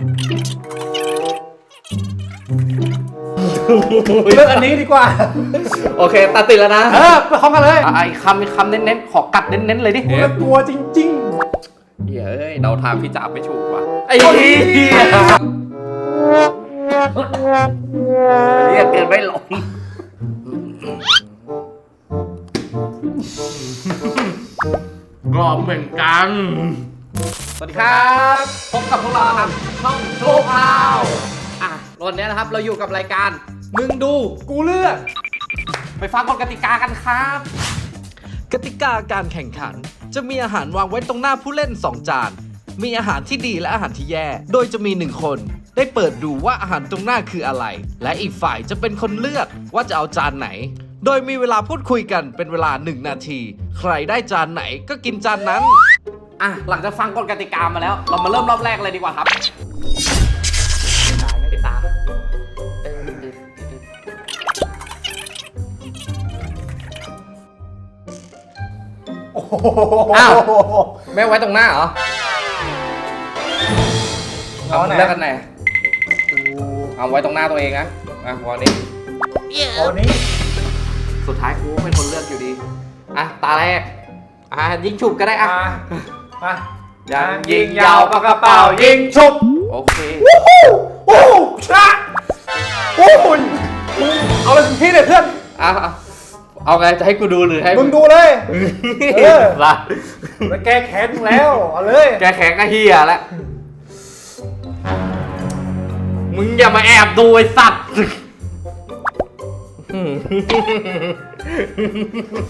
เลือกอันนี้ดีกว่า โอเคตัดติดแล้วนะเออไปพร้อมกันเลยอะไอ้คำไอ้คำเน้นๆ ขอกัดเน้นๆ เลยดิกูละกลัวจริงเฮ้ยเดาทางพี่จ๋าไม่ถูกว่ะไอ้เหี้ยเรียกเกินไม่ลงกรอบเหมือนกัน สวัสดีครับพบกับพวกเราครับช่องโชว์พาวอะวันนี้นะครับเราอยู่กับรายการ มึงดูกูเลือก ไปฟังกฎกติกากันครับ กติกาการแข่งขัน จะมีอาหารวางไว้ตรงหน้าผู้เล่น 2 จาน มีอาหารที่ดีและอาหารที่แย่ โดยจะมีหนึ่งคน ได้เปิดดูว่าอาหารตรงหน้าคืออะไร และอีกฝ่ายจะเป็นคนเลือกว่าจะเอาจานไหน โดยมีเวลาพูดคุยกันเป็นเวลา 1 นาที ใครได้จานไหนก็กินจานนั้น อะหลังจากฟังกฎกติกามาแล้ว เรามาเริ่มรอบแรกเลยดีกว่าครับปิดตาโอ้โหอ้าวไม่ไว้ตรงหน้าเหรอเอาไหนเลือกกันไหนเอาไว้ตรงหน้าตัวเองนะอะวันนี้เอาอันนี้ สุดท้ายกูเป็นคนเลือกอยู่ดี อะ ตาแรก อะ ยิงฉุบก็ได้อะ มามายังยิงยาวปากกระเป๋ายิงชุบโอเคโอ้โหชนะโอ้ยมึงเอาเลยพี่เลยเพื่อนอะเอาเอาไงจะให้กูดูหรือให้มึงดูเลยเออละมาแก้แค้นมึงแล้วเอาเลย แกแข็งก็เฮียแล้วมึงอย่ามาแอบดูไอ้สัตว์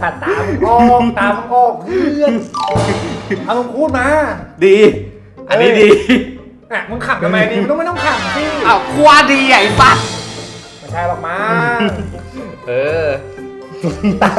สัตว์ตามึงออกตามึงออกเพื่อนเอามึงพูดมา ดี อันนี้ดีอะมึงขำทำไมดีมึงต้องไม่ต้องขำสิอ้าวควาดีไอ้สัตว์ไม่ใช่หรอกมาเออ ตา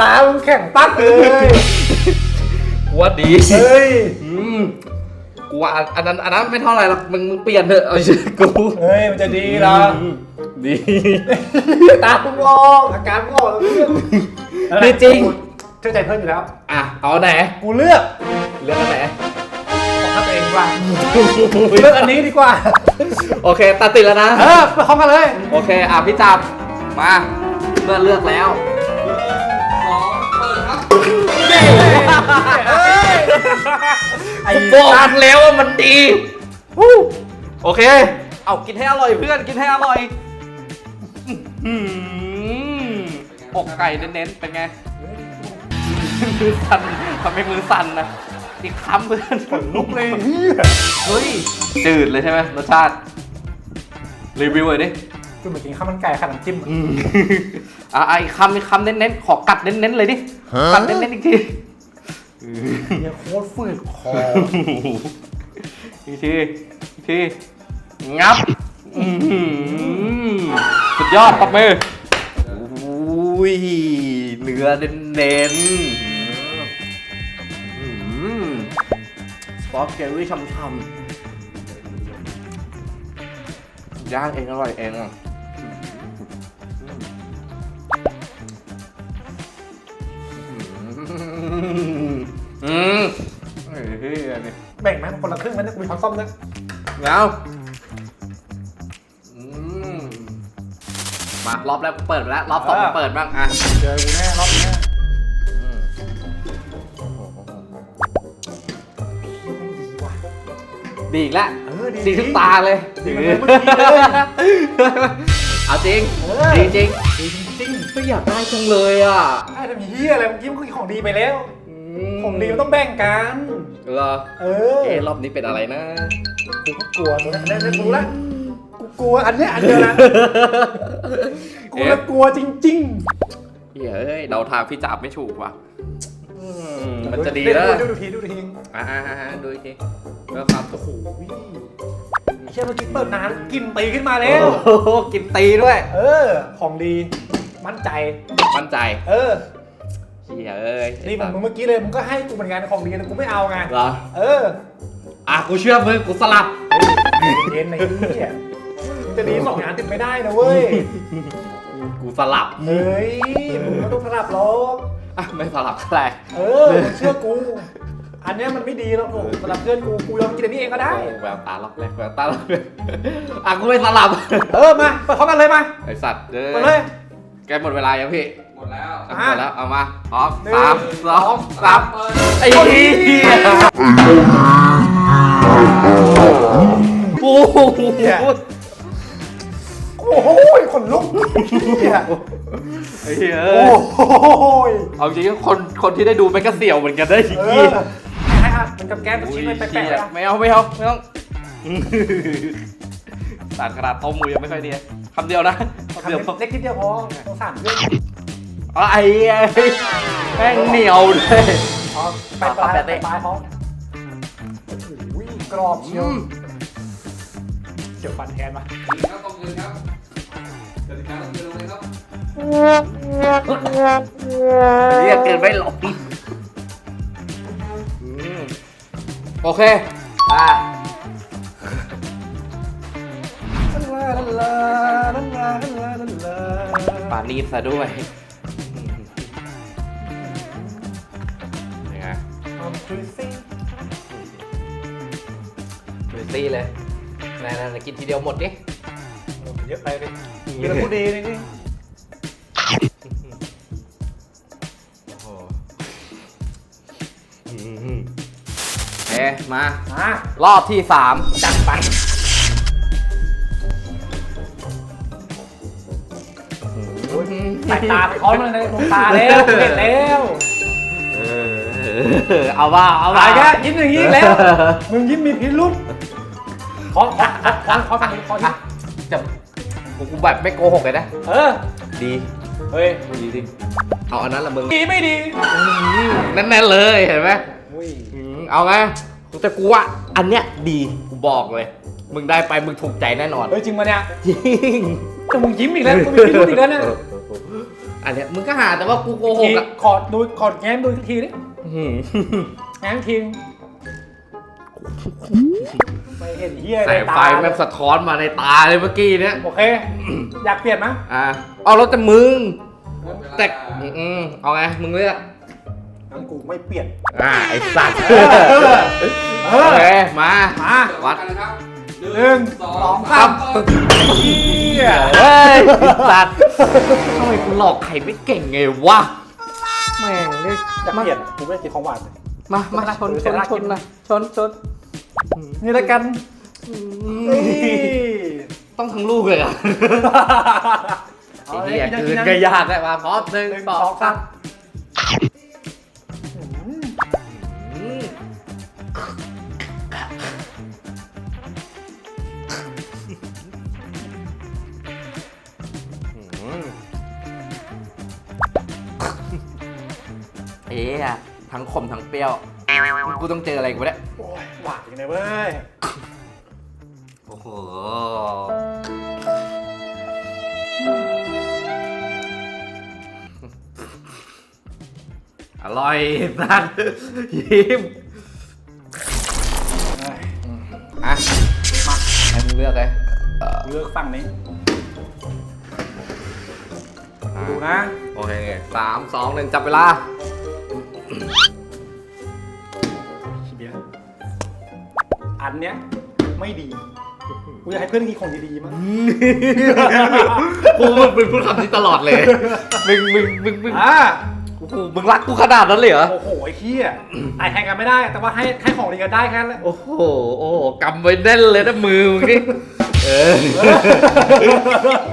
ตามึงแข็งปั๊กเลยกว่าดีเฮ้ยอืมกูว่าอันอันนั้นอันนั้นไม่เท่าไหร่หรอกมึงมึงเปลี่ยนเถอะเอาชื่อกูเฮ้ยมันจะดีเหรอ ดีตามึงออกอาการมึงออกแล้วเพื่อนดีจริง เชื่อใจเพื่อนอยู่แล้ว อะเอาไหน กูเลือกเลือกอันไหนของตัวเองดีกว่าเลือกอันนี้ดีกว่า โอเคตัดติดแล้วนะ เออไปพร้อมกันเลย โอเค อะพี่จับ มาเมื่อเลือกแล้วสองเปิดครับเฮ้ยไอ้บอกแล้วว่ามันดีวู้โอเค เอากินให้อร่อยเพื่อน กินให้อร่อย อื้อหืออกไก่เน้นๆ เป็นไง มือสั่นทำให้มือสั่นนะอีกคำเพื่อนลุกเลยเฮียเฮ้ยจืดเลยใช่ไหมรสชาติ รีวิวเลยดิคือเหมือนกินข้าวมันไก่ขัดน้ำจิ้มอะอืมอะไอ้คำไอ้คำเน้นๆ ขอกัดเน้นๆ เลยดิ กัดเน้นๆ อีกทีเฮียโคตรฝืดคออีกทีอีกทีงับ อื้อหือ สุดยอดปรบมืออุ้ยเนื้อเน้นๆอื้อหือสปอตเกลลี่ช่ำๆย่างเองอร่อยเองอะอืมเฮ้ยเฮ้ยอันนี้แบ่งไหมคนละครึ่งไหมนะมีความซ่อมนะแล้ว รอบแรกกูเปิดไปแล้วรอบสองกูเปิดบ้างอะเจอกูแน่รอบนี้อืมดีอีกแล้วเออดีดีทุกตาเลยดีเหมือนเมื่อกี้เลย เอาจริงเออ ดีจริงดีจริงไม่อยากได้จังเลยอะๆไอ้ทำเฮียอะไรเมื่อกี้มันคือของดีไปแล้วมของดีมันต้องแบ่งกัน เหรอเออเอ๊ะรอบนี้เป็นอะไรนะ กูก็กลัวตัวนั้นได้รู้ละกูกลัวอันเนี้ยอันเดียวนะ กูละกลัวจริงเฮ้ยเอ้ยเดาทางพี่จับไม่ถูกว่ะอืมๆมันจะดีเยวแล้วดูดูทีดูทีอ่าๆๆดูอีกทีแล้วครับโอ้โหไอ้เชี่ยเมื่อกี้เปิดนานกลินตีขึ้นมาแล้วโอ้โหกินตีด้วย เออ ของดี มั่นใจ มั่นใจเออ เฮ้ยเอ้ยนี่ผมมึงเมื่อกี้เลย มึงก็ให้กูเหมือนกันของดีแต่กูไม่เอาไง เหรอ เอออะกูเชื่อมึงกูสลับ เย็นในที่อะมึงจะดีสองอย่างติดไม่ได้นะเว้ย กูสลับเฮ้ยมึงไม่ต้องสลับหรอกอะไม่สลับก็ได้เออมึงเชื่อกู อันเนี้ยมันไม่ดีหรอกโอ้โหสำหรับเพื่อนกูกูยอมกินอันนี้เองก็ได้แววตาล็อกเลยแววตาล็อกเลยอะกูไม่สลับ เออมาเปิดพร้อมกันเลยมาไอสัตว์เด้เปิดเลยแกหมดเวลายังพี่หมดแล้วอะหมดแล้วเอามาพร้อมหนึ่งสามสองสามเปิดไอ้เหี้ยโอ้โห โอ้โหขนลุกเนี่ยไอ้เหี้ยโอ้โหเอาจริงๆคนคนที่ได้ดูมันก็เสี่ยวเหมือนกันได้เอยี่อให้อะมันกับแก้มกับชิ้นไปแปะๆนะไม่เอาไม่เอาไม่ต้องสารกระดาษต้มมือยังไม่ค่อยดีคำเดียวนะคำเดียวเล็กนิดเดียวพอสงสารเพื่อนอ๋อไอ้เหี้ยแม่งเหนียวเลยพอไปปลายไปปลายพอโอ้โหกรอบเชียวเดี๋ยวฟันแทนมาครับตรงคืนครับ กติกาตรงคืนลงเลยครับเรียกเกินไม่หลงโอเคอะลาลาลาลาลาลาลาปานีดซะด้วยยังไงทำคุยซิดูซี่เลยนายๆกินทีเดียวหมดดิเยอะไปเลย กินแล้วพูดดีนี่นี่เอ๊ะมา มารอบที่สามจัดไปสายตาไปค้อนมันเลยดวงตาแล้วเห็นแล้วเออเอาว่าเอาตาว่ายแกยิ้มอย่างนี้อีกแล้ว มึงยิ้มมีพิรุษขอขอขอขอขอขอขออะจะ กูแบบไม่โกหกเลยนะ เออ ดี เฮ้ยดีดิเอาอันนั้นละมึงดีไม่ดีแน่นๆเลยเห็นไหมอุ้ยอืมเอาไงแต่กูว่าอันเนี้ยดีกูบอกเลย มึงได้ไปมึงถูกใจแน่นอนเฮ้ยจริงปะเนี่ยจริงแต่มึงยิ้มอีกแล้วกูมีพิรุษอีกแล้วเนี่ยอันเนี้ยมึงก็หาแต่ว่ากูโกหทีกอะขอดูขอแง้มดูอีกทีนี่อื้อแง้มที ไม่เห็นเฮียแสงไฟแม่งสะท้อนมาในตาเลยเมื่อกี้เนี้ยโอเค อยากเปลี่ยนไหมอะเอาแล้วแต่มึงหมดเวลาแต่อืมเอาไง มึงเลือกงั้นกูไม่เปลี่ยน อ่าไอสัตว์เออโอเคมา มาวัดกันนะครับหนึ่งสองคสารัมบเฮียเฮ้ยไอ้สัตว์ทำไมกูหลอกใครไม่เก่งไงวะแม่งนี่จะเปลี่ยนกูไม่ได้กินของหวานมา มาชนชนชนนะชนชน นี่ละกันเฮ้ยต้องทั้งลูกเลยเหรอะเอาไอ้เลยเหี้ยกินคืกินนก็นะยากเลยมาพร้อมหนึ่งหนึ่งสสอองงสาสามมอืมอืมเอ๊ะทั้งขมทั้งเปรี้ยว กูต้องเจออะไรกูเนี่ยโอ้ยหวานจริงเลยเว้ย โอ้โห อร่อยสัตว์ยิ้มอะมาให้มึงเลือกเลยเลือกฝั่งนี้อะดูนะ โอเคสามสองหนึ่งจับเวลา อันเนี้ยไม่ดีกูอยากให้เพื่อนกินของดีๆมั้งกูมึงเป็นพูดคำนี้ตลอดเลย มึงมึงมึงมึงอ่าโอ้โหมึงรักกูขนาดนั้นเลยเหรอ โอ้โหไอ้เหี้ยไอ้แทนกันไม่ได้ แต่ว่าให้ให้ของดีกันได้แค่นั้นแหละโอ้โห โอ้โหกำไว้แน่นเลยนะมือมึงนี่เออ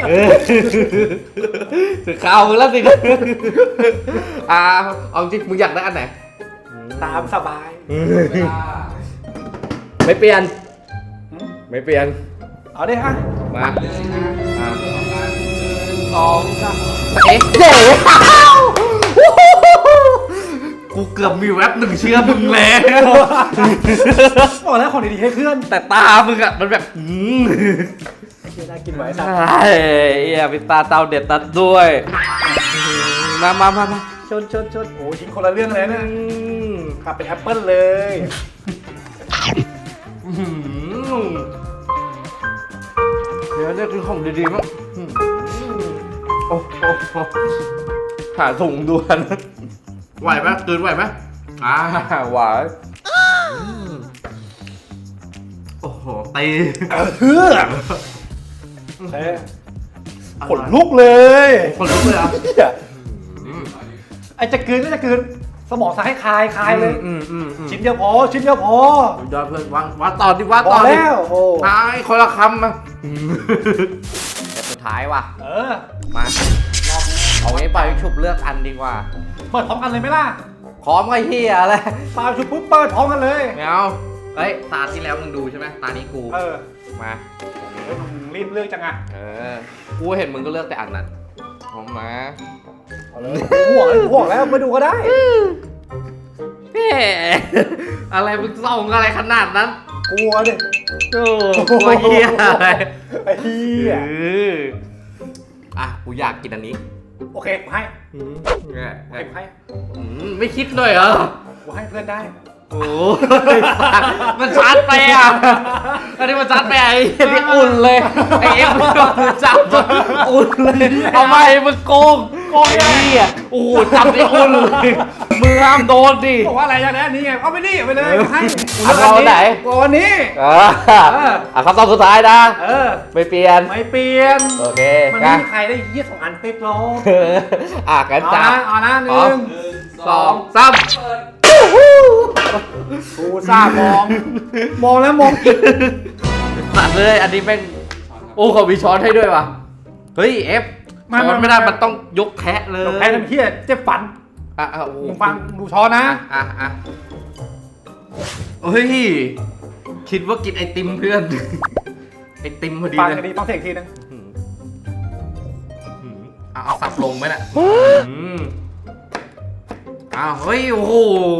เออถือข้าวมึงแล้วสิอ่าเอาจริงมึงอยากได้อันไหน ตามสบายเวลา ไม่เปลี่ยน ไม่เปลี่ยน เอาดิฮะมาเรื่องนี้นะอ่าสองสามเอ๊ะเดี๋ยวกูเกือบมีแว็บหนึ่งเชื่อมึงแล้วบอกแล้วของดีๆให้เพื่อนแต่ตามึงอะมันแบบอืมไอ้เหี้ยน่ากินไว้สัตว์ใช่เหี้ยเป็นตาเตาเด็ดตัดด้วย มามามามาชนชนชนโอ้ยทิ้งคนละเรื่องเลยนะอืมกลับเป็นแอปเปิลเลยอื้อหือ เดี๋ยวเนี่ยคือของดีๆมั้งโอ้โหหาสูงด้วนไหวไหมตื่นไหวไหมอ่าไหวโอ้โหตีเฮ้อขนลุกเลยขนลุกเลยอะไอจะกืนก็จะกืน สมองสั่งให้คายคายเลย อืมอืมอืมชิ้นเดียวพอ ชิ้นเดียวพอสุดยอดเพื่อนวางวางต่อดิวางพต่ออดิแล้วโอ้นายคนละคำมาแต่สุดท้ายว่ะ เออมา เอาไว้ไปฉุบเลือกอันดีกว่า เปิดพร้อมกันเลยไหมล่ะพร้อมก็เฮียเลยปาชุบปุ๊บเปิดพร้อมกันเลย ไม่เอาเฮ้ย ตาที่แล้วมึงดูใช่ไหมตานี้กู เออมา เฮ้ยมึงรีบเลือกจังอะเออ กูเห็นมึงก็เลือกแต่อันนั้น เอามาเอาเลยห่วงห่วงแล้วมาดูก็ได้ แหมอะไรมึงส่องอะไรขนาดนั้นกลัวดิโอ้กลัวเฮียอะไรไอ้เหี้ยเอออะกูอยากกินอันนี้โอเคกูให้เนี่ยโอเคกูให้อืมไม่คิดเลยเหรอกูให้เพื่อนได้ โอ้ยมันชาร์จไปอะ อันนี้มันชาร์จไปไอ้เหี้ยนี่อุ่นเลย ไอ้เอ็มมันจับอะอุ่นเลยเอาไม่มันโกงโกงไอ้เหี้ยโอ้โหจับได้อุ่นเลยมือห้ามโดนดิบอกว่าอะไรอย่างนี้นี่ไงเอาไปดิเอาไปเลยให้เอาเอาอันไหนกูเอาอันนี้อ่าอะคำตอบสุดท้ายนะ เออ ไม่เปลี่ยน ไม่เปลี่ยน โอเคมันกัไม่นมีใครได้ยี่สองอันติดหรอกอะกันเอาจับนะเอานะหพร้อนึ่มงสองสาม กูซ่ามอง มองแล้วมองอีกตัดเลยอันนี้แม่งโอ้เขามีช้อนให้ด้วยว่ะ เฮ้ยเอฟช้อนไม่ได้มันต้องยกแคะเลยแพ้น้ำเพี้ยเจ็บฟันอะอะโอ้โหมึงฟังดูช้อนนะ อะอะเฮ้ยคิดว่ากินไอติมเพื่อน ไอติมพอดีฟังเลยกันดีฟังเสียงอีกทีนึงเอาเอาสับลงไหมน่ะอืม อ้าวเฮ้ยโอ้โห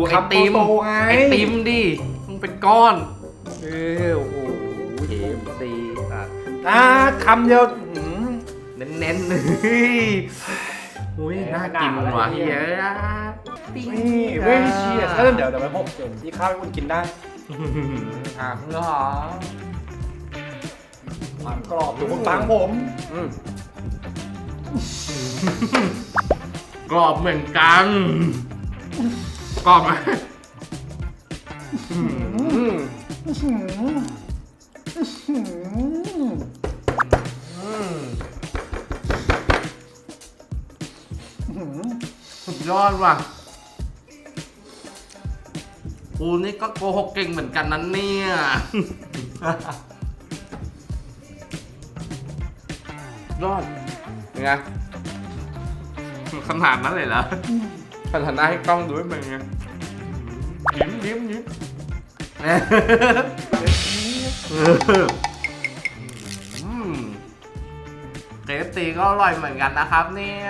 ไอติมคำโตๆไง ไอติมดิมันเป็นก้อนเออโอ้โหเข็มตีอะอ่าคำเดียวหืม เน้นๆเลยอุ้ยน่ากินว่ะเฮียนี่เว้ยเชียร์แล้วเดี๋ยวเดี๋ยวไปผมเดี๋ยวที่ข้าวให้คุณกินได้อะเหรอความกรอบอยู่บนปากผมอืมกรอบเหมือนกัน กรอบไหมอืมสุดยอดว่ะกูนี่ก็โกหกเก่งเหมือนกันนั้นเนี่ย ยอดเป็นไงขนาดนั้นเลยเหรอ ขนาดนั้นให้กล้องดูให้เป็นไงยิ้มยิ้มยิ้มอืมเคฟตีก็อร่อยเหมือนกันนะครับเนี่ย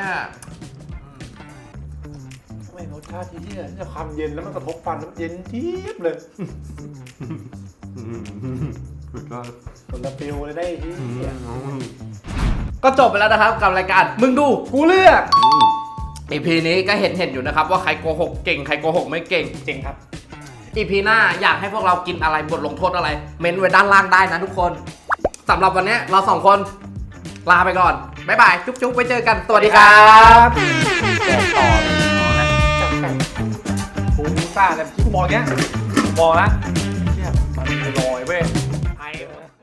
ไม่รสชาติที่จะความเย็นแล้วมันกระทบฟันแล้วมันเย็นจี๊บเลยสุดยอดคนละฟิลเลยได้ที่ก็จบไปแล้วนะครับกับรายการมึงดูกูเลือก อีพีนี้ก็เห็นเห็นอยู่นะครับว่าใครโกหกเก่งใครโกหกไม่เก่งจริงครับอีพีหน้าอยากให้พวกเรากินอะไรบทลงโทษอะไร เม้นไว้ด้านล่างได้นะทุกคนสำหรับวันนี้เราสองคนลาไปก่อนบ๊ายบายจุ๊บจุ๊บไว้เจอกันสวัสดีครับแจกต่อเลยจับแข่งกูซ่าแต่ที่กูมองเงี้ยมองนะ